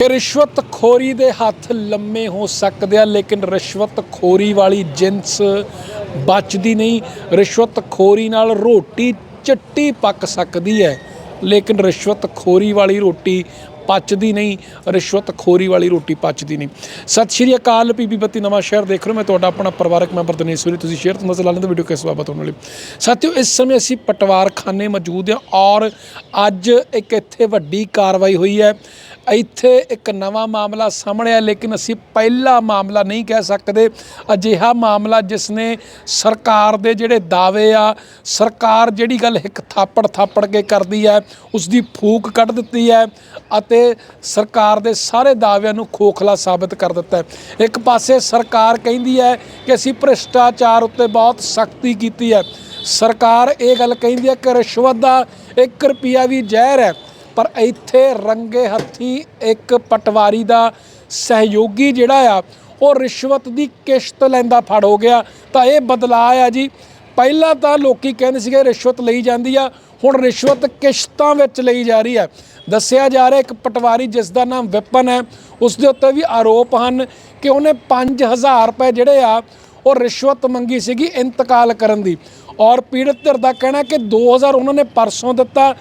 ਕਿ ਰਿਸ਼ਵਤ ਖੋਰੀ ਦੇ ਹੱਥ ਲੰਮੇ ਹੋ ਸਕਦੇ ਆ, ਲੇਕਿਨ ਰਿਸ਼ਵਤ ਖੋਰੀ ਵਾਲੀ ਜਿੰਸ ਬਚਦੀ ਨਹੀਂ। ਰਿਸ਼ਵਤ ਖੋਰੀ ਨਾਲ ਰੋਟੀ ਚਿੱਟੀ ਪੱਕ ਸਕਦੀ ਹੈ, ਲੇਕਿਨ ਰਿਸ਼ਵਤ ਖੋਰੀ ਵਾਲੀ ਰੋਟੀ ਪਚਦੀ ਨਹੀਂ। ਰਿਸ਼ਵਤ ਖੋਰੀ ਵਾਲੀ ਰੋਟੀ ਪਚਦੀ ਨਹੀਂ। ਸਤਿ ਸ਼੍ਰੀ ਅਕਾਲ ਪੀਪੀ ਬੱਤੀ ਨਵਾਂ ਸ਼ਹਿਰ, ਦੇਖ ਰਹੇ ਹੋ ਮੈਂ ਤੁਹਾਡਾ ਆਪਣਾ ਪਰਿਵਾਰਕ ਮੈਂਬਰ ਦਿਨੇਸ਼ਵਰੀ ਤੁਸੀਂ ਸ਼ੇਅਰ ਤੋਂ ਮਸਲਾ ਲੈਂਦੇ ਵੀਡੀਓ ਕਿਸ ਬਾਬਤ ਹੋਣ ਵਾਲੀ। ਸਾਥੀਓ, ਇਸ ਸਮੇਂ ਅਸੀਂ ਪਟਵਾਰਖਾਨੇ ਮੌਜੂਦ ਹਾਂ ਔਰ ਅੱਜ ਇੱਕ ਇੱਥੇ ਵੱਡੀ ਕਾਰਵਾਈ ਹੋਈ ਹੈ। ਇੱਥੇ ਇੱਕ ਨਵਾਂ ਮਾਮਲਾ ਸਾਹਮਣੇ ਆਇਆ, ਲੇਕਿਨ ਅਸੀਂ ਪਹਿਲਾ ਮਾਮਲਾ ਨਹੀਂ ਕਹਿ ਸਕਦੇ। ਅਜਿਹਾ ਮਾਮਲਾ ਜਿਸ ਨੇ ਸਰਕਾਰ ਦੇ ਜਿਹੜੇ ਦਾਅਵੇ ਆ, ਸਰਕਾਰ ਜਿਹੜੀ ਗੱਲ ਇੱਕ ਥਾਪੜ ਥਾਪੜ ਕੇ ਕਰਦੀ ਹੈ ਉਸ ਦੀ ਫੂਕ ਕੱਢ ਦਿੱਤੀ ਹੈ ਅਤੇ ਸਰਕਾਰ ਦੇ ਸਾਰੇ ਦਾਅਵਿਆਂ ਨੂੰ ਖੋਖਲਾ ਸਾਬਤ ਕਰ ਦਿੱਤਾ ਹੈ। ਇੱਕ ਪਾਸੇ ਸਰਕਾਰ ਕਹਿੰਦੀ ਹੈ ਕਿ ਅਸੀਂ ਭ੍ਰਿਸ਼ਟਾਚਾਰ ਉੱਤੇ ਬਹੁਤ ਸਖਤੀ ਕੀਤੀ ਹੈ। ਸਰਕਾਰ ਇਹ ਗੱਲ ਕਹਿੰਦੀ ਹੈ ਕਿ ਰਿਸ਼ਵਤ ਦਾ 1 ਰੁਪਿਆ ਵੀ ਜ਼ਹਿਰ ਹੈ। ਪਰ ਇੱਥੇ ਰੰਗੇ ਹੱਥੀ ਇੱਕ ਪਟਵਾਰੀ ਦਾ ਸਹਿਯੋਗੀ ਜਿਹੜਾ ਆ, ਉਹ ਰਿਸ਼ਵਤ ਦੀ ਕਿਸ਼ਤ ਲੈਂਦਾ ਫੜ ਹੋ ਗਿਆ। ਤਾਂ ਇਹ ਬਦਲਾਅ ਆ ਜੀ। ਪਹਿਲਾਂ ਤਾਂ ਲੋਕੀ ਕਹਿੰਦੇ ਸੀਗੇ ਰਿਸ਼ਵਤ ਲਈ ਜਾਂਦੀ ਆ, ਹੁਣ ਰਿਸ਼ਵਤ ਕਿਸ਼ਤਾਂ ਵਿੱਚ ਲਈ ਜਾ ਰਹੀ ਹੈ ਦੱਸਿਆ ਜਾ ਰਿਹਾ ਇੱਕ ਪਟਵਾਰੀ ਜਿਸ ਦਾ ਨਾਮ ਵਿਪਨ ਹੈ, ਉਸ ਦੇ ਉੱਤੇ ਵੀ ਆਰੋਪ ਹਨ ਕਿ ਉਹਨੇ 5000 ਰੁਪਏ ਜਿਹੜੇ ਆ, ਉਹ ਰਿਸ਼ਵਤ ਮੰਗੀ ਸੀਗੀ ਇੰਤਕਾਲ ਕਰਨ ਦੀ। ਔਰ ਪੀੜਤ ਧਿਰ ਦਾ ਕਹਿਣਾ ਕਿ 2000 ਉਹਨਾਂ ਨੇ ਪਰਸੋਂ ਦਿੱਤਾ।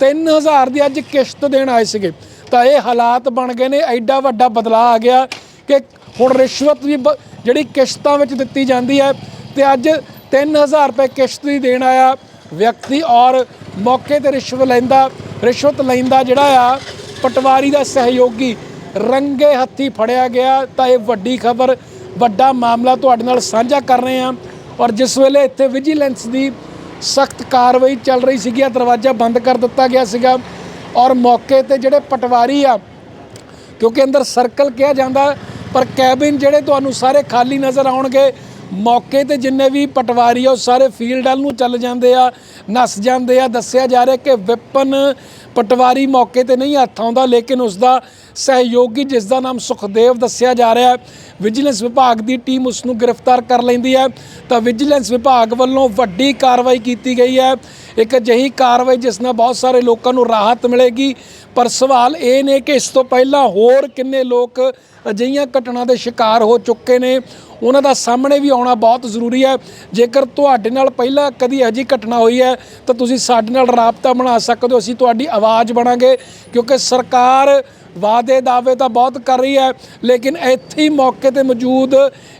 3000 ਦੀ ਅੱਜ ਕਿਸ਼ਤ ਦੇਣ ਆਏ ਸੀਗੇ। ਤਾਂ ਇਹ ਹਾਲਾਤ ਬਣ ਗਏ ਨੇ, ਐਡਾ ਵੱਡਾ ਬਦਲਾਅ ਆ ਗਿਆ ਕਿ ਹੁਣ ਰਿਸ਼ਵਤ ਵੀ ਬ- ਜਿਹੜੀ ਕਿਸ਼ਤਾਂ ਵਿੱਚ ਦਿੱਤੀ ਜਾਂਦੀ ਹੈ, ਤੇ ਅੱਜ 3000 ਰੁਪਏ ਕਿਸ਼ਤ ਦੀ ਦੇਣ ਆਇਆ ਵਿਅਕਤੀ ਔਰ ਮੌਕੇ ਤੇ ਰਿਸ਼ਵਤ ਲੈਂਦਾ ਰਿਸ਼ਵਤ ਲੈਂਦਾ ਜਿਹੜਾ ਆ, ਪਟਵਾਰੀ ਦਾ ਸਹਿਯੋਗੀ ਰੰਗੇ ਹੱਥੀ ਫੜਿਆ ਗਿਆ। ਤਾਂ ਇਹ ਵੱਡੀ ਖਬਰ, ਵੱਡਾ ਮਾਮਲਾ ਤੁਹਾਡੇ ਨਾਲ ਸਾਂਝਾ ਕਰ ਰਹੇ ਹਾਂ। ਔਰ ਜਿਸ ਵੇਲੇ ਇੱਥੇ ਵਿਜੀਲੈਂਸ ਦੀ ਸਖਤ ਕਾਰਵਾਈ ਚੱਲ ਰਹੀ ਸੀਗੀ। ਆ ਦਰਵਾਜ਼ਾ ਬੰਦ ਕਰ ਦਿੱਤਾ ਗਿਆ ਸੀਗਾ ਔਰ ਮੌਕੇ ਤੇ ਜਿਹੜੇ ਪਟਵਾਰੀ ਆ, ਕਿਉਂਕਿ ਅੰਦਰ ਸਰਕਲ ਕਿਹਾ ਜਾਂਦਾ, ਪਰ ਕੈਬਿਨ ਜਿਹੜੇ ਤੁਹਾਨੂੰ ਸਾਰੇ ਖਾਲੀ ਨਜ਼ਰ ਆਉਣਗੇ, ਮੌਕੇ ਤੇ ਜਿੰਨੇ ਵੀ ਪਟਵਾਰੀ ਆ, ਉਹ ਸਾਰੇ ਫੀਲਡ ਵੱਲ ਨੂੰ ਚੱਲ ਜਾਂਦੇ ਆ, ਨੱਸ ਜਾਂਦੇ ਆ। ਦੱਸਿਆ ਜਾ ਰਿਹਾ ਕਿ ਵਿਪਨ ਪਟਵਾਰੀ ਮੌਕੇ ਤੇ ਨਹੀਂ ਹੱਥ ਆਉਂਦਾ, ਲੇਕਿਨ ਉਸ ਦਾ ਸਹਿਯੋਗੀ ਜਿਸ ਦਾ ਨਾਮ ਸੁਖਦੇਵ ਦੱਸਿਆ ਜਾ ਰਿਹਾ ਹੈ, ਵਿਜੀਲੈਂਸ ਵਿਭਾਗ ਦੀ ਟੀਮ ਉਸ ਨੂੰ ਗ੍ਰਿਫਤਾਰ ਕਰ ਲੈਂਦੀ ਹੈ। ਤਾਂ ਵਿਜੀਲੈਂਸ ਵਿਭਾਗ ਵੱਲੋਂ ਵੱਡੀ ਕਾਰਵਾਈ ਕੀਤੀ ਗਈ ਹੈ। ਇੱਕ ਅਜਿਹੀ ਕਾਰਵਾਈ ਜਿਸ ਨਾਲ ਬਹੁਤ ਸਾਰੇ ਲੋਕਾਂ ਨੂੰ ਰਾਹਤ ਮਿਲੇਗੀ। ਪਰ ਸਵਾਲ ਇਹ ਨੇ ਕਿ ਇਸ ਤੋਂ ਪਹਿਲਾਂ ਹੋਰ ਕਿੰਨੇ ਲੋਕ ਅਜਿਹੀਆਂ ਘਟਨਾ ਦੇ ਸ਼ਿਕਾਰ ਹੋ ਚੁੱਕੇ ਨੇ? ਉਹਨਾਂ ਦਾ ਸਾਹਮਣੇ ਵੀ ਆਉਣਾ ਬਹੁਤ ਜ਼ਰੂਰੀ ਹੈ। ਜੇਕਰ ਤੁਹਾਡੇ ਨਾਲ ਪਹਿਲਾਂ ਕਦੀ ਅਜਿਹੀ ਘਟਨਾ ਹੋਈ ਹੈ, ਤਾਂ ਤੁਸੀਂ ਸਾਡੇ ਨਾਲ ਰਾਬਤਾ ਬਣਾ ਸਕਦੇ ਹੋ। ਅਸੀਂ ਤੁਹਾਡੀ ਆਵਾਜ਼ ਬਣਾਂਗੇ, ਕਿਉਂਕਿ ਸਰਕਾਰ ਵਾਅਦੇ ਦਾਅਵੇ ਤਾਂ ਬਹੁਤ ਕਰ ਰਹੀ ਹੈ, ਲੇਕਿਨ ਇੱਥੇ ਹੀ ਮੌਕੇ ਤੇ ਮੌਜੂਦ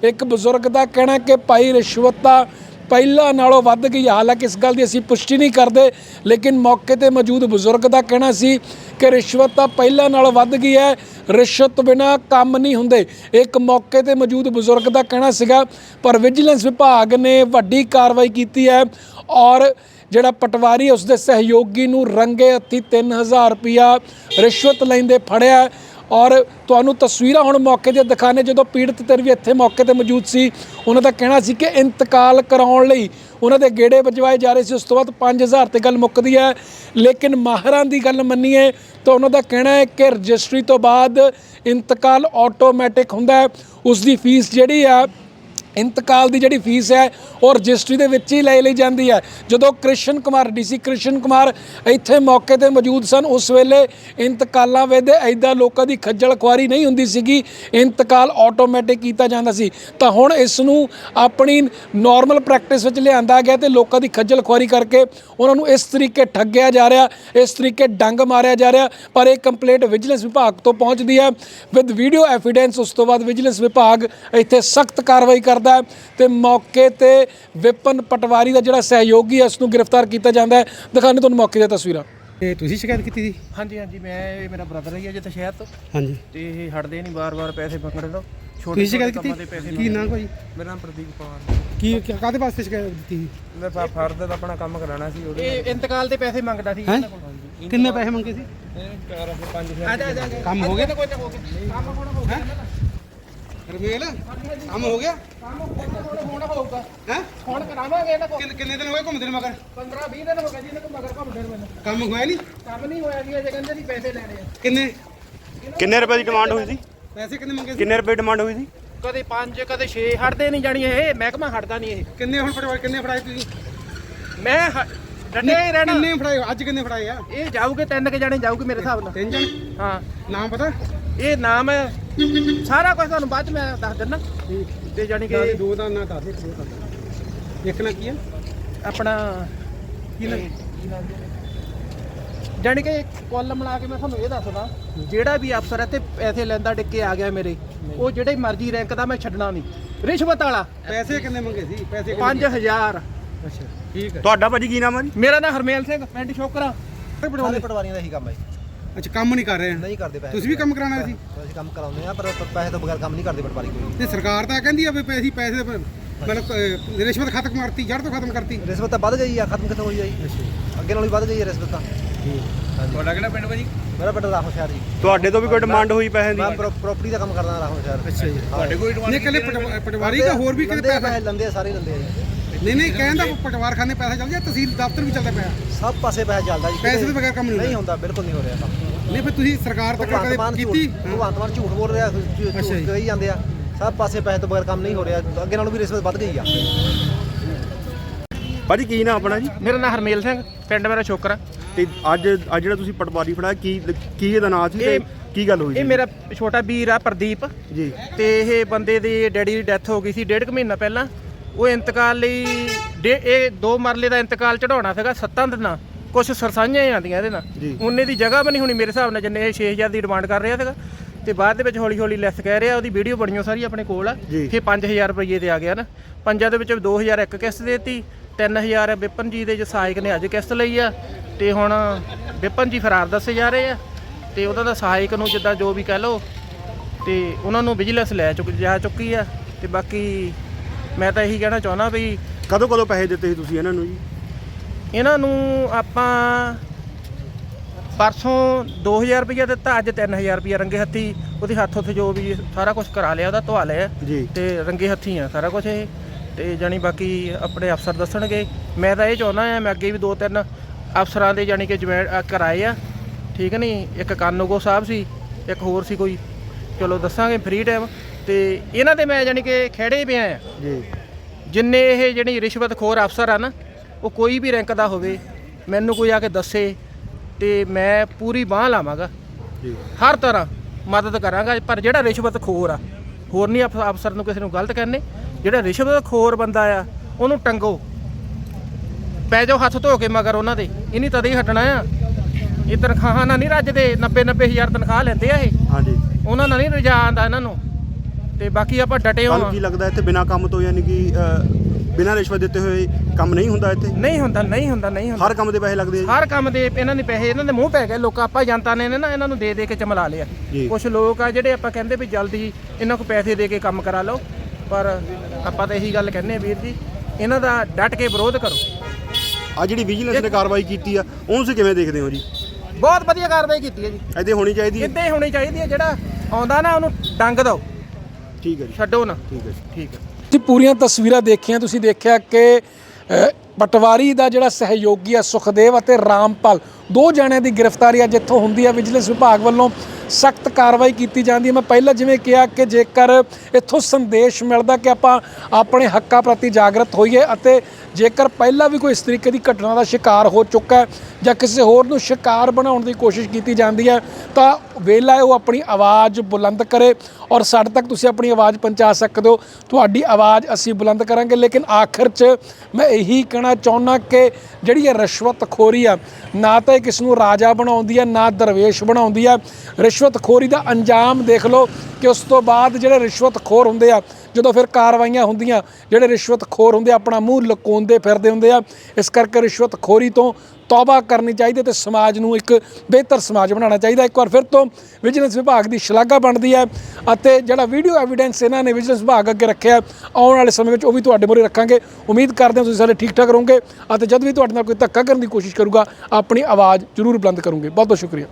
ਇੱਕ ਬਜ਼ੁਰਗ ਦਾ ਕਹਿਣਾ ਕਿ ਭਾਈ ਰਿਸ਼ਵਤ ਤਾਂ ਪਹਿਲਾਂ ਨਾਲੋਂ ਵੱਧ ਗਈ ਹਾਲਾਂਕਿ ਇਸ ਗੱਲ ਦੀ ਅਸੀਂ ਪੁਸ਼ਟੀ ਨਹੀਂ ਕਰਦੇ, ਲੇਕਿਨ ਮੌਕੇ ਤੇ ਮੌਜੂਦ ਬਜ਼ੁਰਗ ਦਾ ਕਹਿਣਾ ਸੀ ਕਿ ਰਿਸ਼ਵਤ ਤਾਂ ਪਹਿਲਾਂ ਨਾਲੋਂ ਵੱਧ ਗਈ ਹੈ, ਰਿਸ਼ਵਤ ਬਿਨਾ ਕੰਮ ਨਹੀਂ ਹੁੰਦੇ। ਇੱਕ ਮੌਕੇ ਤੇ ਮੌਜੂਦ ਬਜ਼ੁਰਗ ਦਾ ਕਹਿਣਾ ਸੀਗਾ, ਪਰ ਵਿਜੀਲੈਂਸ ਵਿਭਾਗ ਨੇ ਵੱਡੀ ਕਾਰਵਾਈ ਕੀਤੀ ਹੈ ਔਰ ਜਿਹੜਾ ਪਟਵਾਰੀ ਉਸ ਦੇ ਸਹਿਯੋਗੀ ਨੂੰ ਰੰਗੇ ਹੱਥੀ 3000 ਰੁਪਿਆ ਰਿਸ਼ਵਤ ਲੈਂਦੇ ਫੜਿਆ। ਔਰ ਤੁਹਾਨੂੰ ਤਸਵੀਰਾਂ ਹੁਣ ਮੌਕੇ ਤੇ ਦਿਖਾਣੇ, ਜਦੋਂ ਪੀੜਤ ਤੇਰ ਵੀ ਇੱਥੇ ਮੌਕੇ ਤੇ ਮੌਜੂਦ ਸੀ, ਉਹਨਾਂ ਦਾ ਕਹਿਣਾ ਸੀ ਕਿ ਇੰਤਕਾਲ ਕਰਾਉਣ ਲਈ ਉਹਨਾਂ ਦੇ ਗੇੜੇ ਵਜਵਾਏ ਜਾ ਰਹੇ ਸੀ। ਉਸ ਤੋਂ ਬਾਅਦ 5000 ਤੇ ਗੱਲ ਮੁੱਕਦੀ ਹੈ, ਲੇਕਿਨ ਮਾਹਰਾਂ ਦੀ ਗੱਲ ਮੰਨੀਏ ਤਾਂ ਉਹਨਾਂ ਦਾ ਕਹਿਣਾ ਹੈ ਕਿ ਰਜਿਸਟਰੀ ਤੋਂ ਬਾਅਦ ਇੰਤਕਾਲ ਆਟੋਮੈਟਿਕ ਹੁੰਦਾ ਹੈ। ਉਸ ਦੀ ਫੀਸ ਜਿਹੜੀ ਆ ਇੰਤਕਾਲ ਦੀ ਜਿਹੜੀ ਫੀਸ ਹੈ ਉਹ ਰਜਿਸਟਰੀ ਦੇ ਵਿੱਚ ਹੀ ਲੈ ਲਈ ਜਾਂਦੀ ਹੈ। ਜਦੋਂ ਕ੍ਰਿਸ਼ਨ ਕੁਮਾਰ ਡੀਸੀ ਕ੍ਰਿਸ਼ਨ ਕੁਮਾਰ ਇੱਥੇ ਮੌਕੇ ਤੇ ਮੌਜੂਦ ਸਨ, ਉਸ ਵੇਲੇ ਇੰਤਕਾਲਾਂ ਵੇਲੇ ਐਦਾਂ ਲੋਕਾਂ ਦੀ ਖੱਜਲ ਖੁਆਰੀ ਨਹੀਂ ਹੁੰਦੀ ਸੀਗੀ, ਇੰਤਕਾਲ ਆਟੋਮੈਟਿਕ ਕੀਤਾ ਜਾਂਦਾ ਸੀ। ਤਾਂ ਹੁਣ ਇਸ ਨੂੰ ਆਪਣੀ ਨਾਰਮਲ ਪ੍ਰੈਕਟਿਸ ਵਿੱਚ ਲਿਆਂਦਾ ਗਿਆ ਤੇ ਲੋਕਾਂ ਦੀ ਖੱਜਲ ਖੁਆਰੀ ਕਰਕੇ ਉਹਨਾਂ ਨੂੰ ਇਸ ਤਰੀਕੇ ਠੱਗਿਆ ਜਾ ਰਿਹਾ, ਇਸ ਤਰੀਕੇ ਡੰਗ ਮਾਰਿਆ ਜਾ ਰਿਹਾ, ਪਰ ਇਹ ਕੰਪਲੇਂਟ ਵਿਜੀਲੈਂਸ ਵਿਭਾਗ ਤੋਂ ਪਹੁੰਚਦੀ ਹੈ। ਵਿਦ ਵੀਡੀਓ ਐਵੀਡੈਂਸ ਉਸ ਤੋਂ ਬਾਅਦ ਵਿਜੀਲੈਂਸ ਵਿਭਾਗ ਇੱਥੇ ਸਖਤ ਕਾਰਵਾਈ ਕਰਦਾ ਹੈ ਤੇ ਮੌਕੇ ਤੇ ਵਿਪਨ ਪਟਵਾਰੀ ਦਾ ਜਿਹੜਾ ਸਹਿਯੋਗੀ ਹੈ ਉਸ ਨੂੰ ਗ੍ਰਿਫਤਾਰ ਕੀਤਾ ਜਾਂਦਾ ਹੈ। ਦਿਖਾਣੇ ਤੁਹਾਨੂੰ ਮੌਕੇ ਦੀਆਂ ਤਸਵੀਰਾਂ। ਤੇ ਤੁਸੀਂ ਸ਼ਿਕਾਇਤ ਕੀਤੀ ਸੀ? ਹਾਂਜੀ ਹਾਂਜੀ ਮੈਂ ਇਹ ਮੇਰਾ ਬ੍ਰਦਰ ਹੀ ਹੈ ਜਿੱਥੇ ਸ਼ਹਿਰ ਤੋਂ। ਹਾਂਜੀ। ਤੇ ਇਹ ਹਟਦੇ ਨਹੀਂ ਵਾਰ-ਵਾਰ ਪੈਸੇ ਮੰਗਣ ਤੋਂ ਤੁਸੀਂ ਸ਼ਿਕਾਇਤ ਕੰਮਾਂ ਦੇ ਪੈਸੇ ਕੀਤੀ ਕੀ ਨਾਮ ਭਾਈ ਮੇਰਾ ਨਾਮ ਪ੍ਰਦੀਪ ਕੁਮਾਰ ਕੀ ਕਾਹਦੇ ਵਾਸਤੇ ਸ਼ਿਕਾਇਤ ਦਿੱਤੀ ਸੀ? ਮੈਂ ਫ- ਫਰਦ ਦਾ ਆਪਣਾ ਕੰਮ ਕਰਾਣਾ ਸੀ ਉਹਦੇ ਇਹ ਇੰਤਕਾਲ ਤੇ ਪੈਸੇ ਮੰਗਦਾ ਸੀ। ਹੈ? ਕਿੰਨੇ ਪੈਸੇ ਮੰਗੇ ਸੀ? ਚਾਰ ਆਪਣੇ 5000 ਆ ਜਾ ਆ ਜਾ ਕੰਮ ਹੋ ਗਿਆ? ਕੋਈ ਨਾ ਹੋ ਗਿਆ। ਕੰਮ ਹੁਣ ਹੋ ਗਿਆ। ਨਾ? ਰਵੇਲ ਕੰਮ ਹੋ ਗਿਆ ਕੰਮ ਹੁਣ ਹੁਣ ਹੋਊਗਾ। ਹੈ? ਹੁਣ ਕਰਾਵਾਂਗੇ ਇਹਨਾਂ ਕੋਲ। ਕਿੰਨੇ ਦਿਨ ਹੋ ਗਏ ਘੁੰਮਦੇ ਨੇ ਮਗਰ? 15 20 ਦਿਨ ਹੋ ਗਏ ਜੀ ਇਹਨਾਂ ਕੋਲ ਮਗਰ ਘੁੰਮਦੇ ਨੂੰ ਮੈਨੂੰ। ਕੰਮ ਹੋਇਆ ਨਹੀਂ? ਕੰਮ ਨਹੀਂ ਹੋਇਆ ਜੀ ਅਜੇ ਕਹਿੰਦੇ ਸੀ ਪੈਸੇ ਲੈਣੇ ਆ। ਕਿੰਨੇ? ਕਿੰਨੇ ਰੁਪਏ ਦੀ ਡਿਮਾਂਡ ਹੋਈ ਸੀ ਪੈਸੇ ਕਿੰਨੇ ਮੰਗੇ ਸੀ? ਕਿੰਨੇ ਰੁਪਏ ਡਿਮਾਂਡ ਹੋਈ ਸੀ? ਕਦੇ 5 ਕਦੇ 6 ਹਟਦੇ ਨਹੀਂ ਜਾਣੀ ਇਹ। ਮਹਿਕਮਾ ਹਟਦਾ ਨਹੀਂ ਇਹ। ਕਿੰਨੇ ਹੁਣ ਪਟਵਾਰ ਕਿੰਨੇ ਫੜਾਏ ਤੁਸੀਂ? ਮੈਂ ਹੀ ਰਹਿਣਾ ਕਿੰਨੇ ਫੜਾਏ ਅੱਜ ਕਿੰਨੇ ਫੜਾਏ ਆ? ਇਹ ਜਾਊਗੇ ਤਿੰਨ ਕੇ ਜਾਣੇ ਜਾਊਗੇ ਮੇਰੇ ਹਿਸਾਬ ਨਾਲ। ਤਿੰਨ ਜਣ? ਹਾਂ। ਨਾਮ ਪਤਾ? ਇਹ ਨਾਮ ਹੈ। ਸਾਰਾ ਕੁਝ ਤੁਹਾਨੂੰ ਬਾਅਦ ਚ ਮੈਂ ਦੱਸ ਦਿੰਦਾ। ਤੇ ਜਾਨੀ ਕਿ ਦੋ ਦਾ ਨਾਂ ਦੱਸ ਦੇ ਦੋ ਦਾ। ਇੱਕ ਨਾ ਕੀ ਹੈ? ਆਪਣਾ ਕੀ ਨਾ ਜਾਨੀ ਕਿ ਕੁੱਲ ਮਿਲਾ ਕੇ ਮੈਂ ਤੁਹਾਨੂੰ ਇਹ ਦੱਸਦਾ ਜਿਹੜਾ ਵੀ ਅਫਸਰ ਇੱਥੇ ਪੈਸੇ ਲੈਂਦਾ ਡਿੱਕੇ ਆ ਗਿਆ ਮੇਰੇ ਉਹ ਜਿਹੜੇ ਮਰਜ਼ੀ ਰੈਂਕ ਦਾ ਮੈਂ ਛੱਡਣਾ ਨਹੀਂ। ਰਿਸ਼ਵਤ ਵਾਲਾ। ਪੈਸੇ ਕਿੰਨੇ ਮੰਗੇ ਸੀ? ਪੈਸੇ ਕਿੰਨੇ 5000 ਅੱਛਾ ਠੀਕ ਹੈ। ਤੁਹਾਡਾ ਭਾਜੀ ਕੀ ਨਾਮ ਹੈ ਜੀ? ਮੇਰਾ ਨਾਮ ਹਰਮੇਲ ਸਿੰਘ ਪਿੰਡ ਸ਼ੋਕਰਾ। ਪਟਵਾਰੀਆਂ ਦਾ ਹੀ ਕੰਮ ਹੈ ਜੀ। ਅੱਛਾ ਕੰਮ ਨਹੀਂ ਕਰ ਰਹੇ ਨਹੀਂ ਕਰਦੇ ਪੈਸੇ ਤੁਸੀਂ ਵੀ ਕੰਮ ਕਰਾਉਣਾ ਸੀ? ਅਸੀਂ ਕੰਮ ਕਰਾਉਂਦੇ ਆ ਪਰ ਪ- ਪੈਸੇ ਤੋਂ ਬਗੈਰ ਕੰਮ ਨਹੀਂ ਕਰਦੇ ਪਟਵਾਰੀ ਕੋਈ। ਤੇ ਸਰਕਾਰ ਤਾਂ ਕਹਿੰਦੀ ਆ ਵੀ ਪੈਸੇ ਪੈਸੇ ਦੇ ਮਤਲਬ ਅਹ, ਰਿਸ਼ਵਤ ਖਤਮ ਕਰਤੀ ਜੜ ਤੋਂ ਖਤਮ ਕਰਤੀ। ਰਿਸ਼ਵਤ ਤਾਂ ਵੱਧ ਗਈ ਆ ਖਤਮ ਕਿੱਥੋਂ ਹੋਈ ਆ ਜੀ? ਅੱਗੇ ਨਾਲੋਂ ਵੀ ਵੱਧ ਗਈ ਆ ਰਿਸ਼ਵਤ ਤਾਂ। ਤੁਹਾਡਾ ਕਿਹੜਾ ਪਿੰਡ ਭਾਜੀ? ਮੇਰਾ ਪਿੰਡ ਰਾਹੋਂ ਸ਼ਹਿਰ ਜੀ। ਤੁਹਾਡੇ ਤੋਂ ਵੀ ਕੋਈ ਡਿਮਾਂਡ ਹੋਈ ਪੈਸੇ ਦੀ? ਮੈਂ ਪ੍ਰਾਪਰਟੀ ਦਾ ਕੰਮ ਕਰਦਾ ਰਾਹੋਂ ਸ਼ਹਿਰ। ਅੱਛਾ ਜੀ। ਤੁਹਾਡੇ ਕੋਈ ਨਹੀਂ ਕੱਲੇ ਪਟਵਾ- ਪਟਵਾਰੀ ਦਾ ਹੋਰ ਵੀ ਕਿਤੇ ਲੰਦੇ ਆ ਪੈਸਾ ਪੈਸੇ ਲੰਦੇ ਆ ਸਾਰੇ ਲੰਦੇ ਆ ਜੀ। ਨਹੀਂ ਨਹੀਂ ਕਹਿੰਦਾ ਪਟਵਾਰਖਾਨੇ ਪੈਸਾ ਚੱਲ ਗਿਆ ਤਹਿਸੀਲ ਦਫ਼ਤਰ ਵੀ ਚੱਲਦਾ ਪਿਆ। ਸਭ ਪਾਸੇ ਪੈਸਾ ਚੱਲਦਾ ਜੀ। ਪੈਸੇ ਕਿਤੇ- ਤੋਂ ਬਗੈਰ ਕੰਮ ਨਹੀਂ ਨਹੀਂ ਹੁੰਦਾ ਹੁੰਦਾ ਬਿਲਕੁਲ ਨਹੀਂ ਹੋ ਰਿਹਾ ਕੰਮ। ਨਹੀਂ ਫਿਰ ਤੁਸੀਂ ਸਰਕਾਰ ਤੱਕ ਭਗਵੰਤ ਕਦੇ ਮਾਨ ਝੂਠ ਕੀਤੀ? ਭਗਵੰਤ ਮਾਨ ਝੂਠ ਬੋਲ ਰਿਹਾ ਅੱਛਾ ਝੂਠ ਜੀ। ਕਹੀ ਜਾਂਦੇ ਆ। ਸਭ ਪਾਸੇ ਪੈਸੇ ਤੋਂ ਬਗੈਰ ਕੰਮ ਨਹੀਂ ਹੋ ਰਿਹਾ ਅੱਗੇ ਨਾਲੋਂ ਵੀ ਰਿਸ਼ਵਤ ਵੱਧ ਗਈ ਆ। ਭਾਜੀ ਕੀ ਨਾਮ ਆਪਣਾ ਜੀ? ਮੇਰਾ ਨਾਮ ਹਰਮੇਲ ਸਿੰਘ ਪਿੰਡ ਮੇਰਾ ਸ਼ੋਕਰਾ ਤੇ ਅੱਜ ਅੱਜ ਜਿਹੜਾ ਤੁਸੀਂ ਪਟਵਾਰੀ ਫੜਾਇਆ ਕੀ ਕੀ ਇਹਦਾ ਨਾਂ ਸੀ ਤੇ ਇਹ- ਕੀ ਗੱਲ ਹੋਈ ਇਹ ਸੀ? ਮੇਰਾ ਛੋਟਾ ਵੀਰ ਆ ਪ੍ਰਦੀਪ। ਜੀ। ਤੇ ਇਹ ਬੰਦੇ ਦੀ ਡੈਡੀ ਦੀ ਡੈਥ ਹੋ ਗਈ ਸੀ ਡੇਢ ਕੁ ਮਹੀਨਾ ਪਹਿਲਾਂ। ਉਹ ਇੰਤਕਾਲ ਲਈ ਡੇ- ਇਹ ਦੋ ਮਰਲੇ ਦਾ ਇੰਤਕਾਲ ਚੜਾਉਣਾ ਸੀਗਾ ਸੱਤਾਂ ਦਿਨਾਂ। ਕੁਝ ਸਰਸਾਈਆਂ ਹੀ ਆਉਂਦੀਆਂ ਇਹਦੇ ਨਾਲ। ਉਹਨੇ ਦੀ ਜਗ੍ਹਾ ਵੀ ਨਹੀਂ ਹੋਣੀ ਮੇਰੇ ਹਿਸਾਬ ਨਾਲ ਜਿੰਨੇ ਇਹ 6000 ਦੀ ਡਿਮਾਂਡ ਕਰ ਰਿਹਾ ਸੀਗਾ। ਤੇ ਬਾਅਦ ਦੇ ਵਿੱਚ ਹੌਲੀ ਹੌਲੀ ਲੈਸ ਕਹਿ ਰਿਹਾ ਉਹਦੀ ਵੀਡੀਓ ਬਣੀਓ ਸਾਰੀ ਆਪਣੇ ਕੋਲ ਆ। ਫਿਰ 5000 ਰੁਪਏ ਤੇ ਆ ਗਿਆ ਨਾ। ਪੰਜਾਂ ਦੇ ਵਿੱਚ 2000 ਇੱਕ ਕਿਸ਼ਤ ਦੇਤੀ 3000 ਵਿਪਨ ਜੀ ਦੇ ਜੋ ਸਹਾਇਕ ਨੇ ਅੱਜ ਕਿਸ਼ਤ ਲਈ ਆ। ਤੇ ਹੁਣ ਵਿਪਨ ਜੀ ਫਰਾਰ ਦੱਸੇ ਜਾ ਰਹੇ ਆ। ਤੇ ਉਹਨਾਂ ਦਾ ਸਹਾਇਕ ਨੂੰ ਜਿੱਦਾਂ ਜੋ ਵੀ ਕਹਿ ਲਓ ਤੇ ਉਹਨਾਂ ਨੂੰ ਵਿਜੀਲੈਂਸ ਲੈ ਚੁੱਕ ਜਾ ਚੁੱਕੀ ਆ। ਤੇ ਬਾਕੀ ਮੈਂ ਤਾਂ ਇਹੀ ਕਹਿਣਾ ਚਾਹੁੰਦਾ ਵੀ ਕਦੋਂ ਕਦੋਂ ਪੈਸੇ ਦਿੱਤੇ ਸੀ ਤੁਸੀਂ ਇਹਨਾਂ ਨੂੰ ਜੀ? ਇਹਨਾਂ ਨੂੰ ਆਪਾਂ ਪਰਸੋਂ 2000 ਰੁਪਇਆ ਦਿੱਤਾ ਅੱਜ 3000 ਰੁਪਇਆ ਰੰਗੇ ਹੱਥੀ। ਉਹਦੇ ਹੱਥ ਉੱਥੇ ਜੋ ਵੀ ਸਾਰਾ ਕੁਝ ਕਰਾ ਲਿਆ ਉਹਦਾ ਧਵਾ ਲਿਆ। ਜੀ। ਤੇ ਰੰਗੇ ਹੱਥੀ ਆ ਸਾਰਾ ਕੁਝ ਇਹ। ਤੇ ਜਾਣੀ ਬਾਕੀ ਆਪਣੇ ਅਫਸਰ ਦੱਸਣਗੇ। ਮੈਂ ਤਾਂ ਇਹ ਚਾਹੁੰਦਾ ਆ ਮੈਂ ਅੱਗੇ ਵੀ ਦੋ ਤਿੰਨ ਅਫਸਰਾਂ ਦੇ ਜਾਣੀ ਕਿ ਜੁਆਇਨ ਅ, ਕਰਾਏ ਆ। ਠੀਕ ਨਹੀਂ ਇੱਕ ਕਾਨੂੰਗੋ ਸਾਹਿਬ ਸੀ ਇੱਕ ਹੋਰ ਸੀ ਕੋਈ। ਚਲੋ ਦੱਸਾਂਗੇ ਫ੍ਰੀ ਟਾਈਮ ਤੇ ਇਹਨਾਂ ਦੇ ਮੈਂ ਜਾਣੀ ਕਿ ਖੇੜੇ ਪਿਆ ਆ। ਜੀ। ਜਿੰਨੇ ਇਹ ਜਿਹੜੀ ਰਿਸ਼ਵਤਖੋਰ ਅਫਸਰ ਆ ਨਾ ਉਹ ਕੋਈ ਵੀ ਰੈਂਕ ਦਾ ਹੋਵੇ ਮੈਨੂੰ ਕੋਈ ਆ ਕੇ ਦੱਸੇ ਤੇ ਮੈਂ ਪੂਰੀ ਬਾਹ ਲਾਵਾਂਗਾ। ਜੀ। ਹਰ ਤਰ੍ਹਾਂ ਮਦਦ ਕਰਾਂਗਾ ਪਰ ਜਿਹੜਾ ਰਿਸ਼ਵਤਖੋਰ ਆ ਹੋਰ ਨਹੀਂ ਅਫ- ਅਫਸਰ ਨੂੰ ਕਿਸੇ ਨੂੰ ਗਲਤ ਕਹਿੰਦੇ ਜਿਹੜਾ ਰਿਸ਼ਵਤਖੋਰ ਬੰਦਾ ਆ ਉਹਨੂੰ ਟੰਗੋ। ਪੈ ਜਾਓ ਹੱਥ ਧੋ ਕੇ ਮਗਰ ਉਹਨਾਂ ਦੇ ਇਨੀ ਤਦੇ ਹੀ ਹਟਣਾ ਆ। ਇਹ ਤਨਖਾਹਾਂ ਨਾਲ ਨਹੀਂ ਰੱਜਦੇ 90 90 ਹਜ਼ਾਰ ਤਨਖਾਹ ਲੈਂਦੇ ਆ ਇਹ। ਹਾਂਜੀ। ਉਹਨਾਂ ਨਾਲ ਨਹੀਂ ਰਜਾ ਆਂਦਾ ਇਹਨਾਂ ਨੂੰ। ਤੇ ਬਾਕੀ ਆਪਾਂ ਡਟੇ ਹੋਵਾਂ ਕੀ ਲੱਗਦਾ ਇੱਥੇ ਬਿਨਾਂ ਕੰਮ ਤੋਂ ਯਾਨੀ ਕਿ ਬਿਨਾਂ ਰਿਸ਼ਵਤ ਦਿੱਤੇ ਹੋਏ ਕੰਮ ਨਹੀਂ ਹੁੰਦਾ ਇੱਥੇ? ਨਹੀਂ ਹੁੰਦਾ ਨਹੀਂ ਹੁੰਦਾ ਨਹੀਂ ਹੁੰਦਾ। ਹਰ ਕੰਮ ਦੇ ਪੈਸੇ ਲੱਗਦੇ ਆ ਹਰ ਕੰਮ ਦੇ ਇਹਨਾਂ ਦੇ ਪੈਸੇ ਇਹਨਾਂ ਦੇ ਮੂੰਹ ਪੈ ਗਏ। ਲੋਕਾਂ ਆਪਾਂ ਜਨਤਾ ਨੇ ਨਾ ਇਹਨਾਂ ਨੂੰ ਦੇ ਦੇ ਕੇ ਚਮਲਾ ਲਿਆ। ਜੀ। ਕੁਝ ਲੋਕ ਆ ਜਿਹੜੇ ਆਪਾਂ ਕਹਿੰਦੇ ਵੀ ਜਲਦੀ ਇਹਨਾਂ ਕੋਲ ਪੈਸੇ ਦੇ ਕੇ ਕੰਮ ਕਰਾ ਲਓ ਪਰ ਆਪਾਂ ਤਾਂ ਇਹੀ ਗੱਲ ਕਹਿੰਦੇ ਆ ਵੀਰ ਜੀ ਇਹਨਾਂ ਦਾ ਡਟ ਕੇ ਵਿਰੋਧ ਕਰੋ। ਆ ਜਿਹੜੀ ਵਿਜੀਲੈਂਸ ਨੇ ਕਾਰਵਾਈ ਕੀਤੀ ਆ ਉਹਨੂੰ ਤੁਸੀਂ ਕਿਵੇਂ ਦੇਖਦੇ ਹੋ ਜੀ? ਬਹੁਤ ਵਧੀਆ ਕਾਰਵਾਈ ਕੀਤੀ ਹੈ ਜੀ। ਇਹਦੇ ਹੋਣੀ ਚਾਹੀਦੀ ਹੈ? ਇੱਦਾਂ ਹੀ ਹੋਣੀ ਚਾਹੀਦੀ ਹੈ ਜਿਹੜਾ ਆਉਂਦਾ ਨਾ ਉਹਨੂੰ ਡੰਗ ਦਿਓ। ਠੀਕ ਹੈ ਜੀ। ਛੱਡੋ ਨਾ। ਠੀਕ ਹੈ ਜੀ। ਠੀਕ ਹੈ। ਤੁਸੀਂ ਪੂਰੀਆਂ ਤਸਵੀਰਾਂ ਦੇਖੀਆਂ, ਤੁਸੀਂ ਦੇਖਿਆ ਕਿ ਪਟਵਾਰੀ ਦਾ ਜਿਹੜਾ ਸਹਿਯੋਗੀ ਆ ਸੁਖਦੇਵ ਅਤੇ ਰਾਮਪਾਲ ਦੋ ਜਣਿਆਂ ਦੀ ਗ੍ਰਿਫਤਾਰੀ ਅੱਜ ਇੱਥੋਂ ਹੁੰਦੀ ਹੈ ਵਿਜੀਲੈਂਸ ਵਿਭਾਗ ਵੱਲੋਂ ਸਖਤ ਕਾਰਵਾਈ ਕੀਤੀ ਜਾਂਦੀ ਹੈ ਮੈਂ ਪਹਿਲਾਂ ਜਿਵੇਂ ਕਿਹਾ ਕਿ ਜੇਕਰ ਇੱਥੋਂ ਸੰਦੇਸ਼ ਮਿਲਦਾ ਕਿ ਆਪਾਂ ਆਪਣੇ ਹੱਕਾਂ ਪ੍ਰਤੀ ਜਾਗਰਤ ਹੋਈਏ ਅਤੇ ਜੇਕਰ ਪਹਿਲਾਂ ਵੀ ਕੋਈ ਇਸ ਤਰੀਕੇ ਦੀ ਘਟਨਾ ਦਾ ਸ਼ਿਕਾਰ ਹੋ ਚੁੱਕਾ ਹੈ ਜਾਂ ਕਿਸੇ ਹੋਰ ਨੂੰ ਸ਼ਿਕਾਰ ਬਣਾਉਣ ਦੀ ਕੋਸ਼ਿਸ਼ ਕੀਤੀ ਜਾਂਦੀ ਹੈ, ਤਾਂ ਵੇਲਾ ਹੈ ਉਹ ਆਪਣੀ ਆਵਾਜ਼ ਬੁਲੰਦ ਕਰੇ ਔਰ ਸਾਡੇ ਤੱਕ ਤੁਸੀਂ ਆਪਣੀ ਆਵਾਜ਼ ਪਹੁੰਚਾ ਸਕਦੇ ਹੋ। ਤੁਹਾਡੀ ਆਵਾਜ਼ ਅਸੀਂ ਬੁਲੰਦ ਕਰਾਂਗੇ। ਲੇਕਿਨ ਆਖਰ 'ਚ ਮੈਂ ਇਹੀ ਕਹਿਣਾ ਚਾਹੁੰਦਾ ਕਿ ਜਿਹੜੀ ਇਹ ਰਿਸ਼ਵਤਖੋਰੀ ਆ, ਨਾ ਤਾਂ ਇਹ ਕਿਸ ਨੂੰ ਰਾਜਾ ਬਣਾਉਂਦੀ ਹੈ ਨਾ ਦਰਵੇਸ਼ ਬਣਾਉਂਦੀ ਹੈ। ਰਿਸ਼ਵਤਖੋਰੀ ਦਾ ਅੰਜਾਮ ਦੇਖ ਲਓ ਕਿ ਉਸ ਤੋਂ ਬਾਅਦ ਜਿਹੜੇ ਰਿਸ਼ਵਤਖੋਰ ਹੁੰਦੇ ਆ ਜਦੋਂ ਫਿਰ ਕਾਰਵਾਈਆਂ ਹੁੰਦੀਆਂ ਜਿਹੜੇ ਰਿਸ਼ਵਤਖੋਰ ਹੁੰਦੇ ਆ, ਆਪਣਾ ਮੂੰਹ ਲੁਕਾਉਂਦੇ ਫਿਰਦੇ ਹੁੰਦੇ ਆ ਇਸ ਕਰਕੇ ਰਿਸ਼ਵਤਖੋਰੀ ਤੋਂ ਤੌਬਾ ਕਰਨੀ ਚਾਹੀਦੀ ਤੇ ਸਮਾਜ ਨੂੰ ਇੱਕ ਬਿਹਤਰ ਸਮਾਜ ਬਣਾਉਣਾ ਚਾਹੀਦਾ ਇੱਕ ਵਾਰ ਫਿਰ ਤੋਂ ਵਿਜੀਲੈਂਸ ਵਿਭਾਗ ਦੀ ਸ਼ਲਾਘਾ ਬਣਦੀ ਹੈ ਅਤੇ ਜਿਹੜਾ ਵੀਡੀਓ ਐਵੀਡੈਂਸ ਇਹਨਾਂ ਨੇ ਵਿਜੀਲੈਂਸ ਵਿਭਾਗ ਅੱਗੇ ਰੱਖਿਆ ਆਉਣ ਵਾਲੇ ਸਮੇਂ ਵਿੱਚ ਉਹ ਵੀ ਤੁਹਾਡੇ ਮੂਹਰੇ ਰੱਖਾਂਗੇ। ਉਮੀਦ ਕਰਦੇ ਹਾਂ ਤੁਸੀਂ ਸਾਰੇ ਠੀਕ ਠਾਕ ਰਹੋਗੇ ਅਤੇ ਜਦ ਵੀ ਤੁਹਾਡੇ ਨਾਲ ਕੋਈ ਧੱਕਾ ਕਰਨ ਦੀ ਕੋਸ਼ਿਸ਼ ਕਰੂਗਾ, ਆਪਣੀ ਆਵਾਜ਼ ਜ਼ਰੂਰ ਬੁਲੰਦ ਕਰੋਗੇ। ਬਹੁਤ ਬਹੁਤ ਸ਼ੁਕਰੀਆ।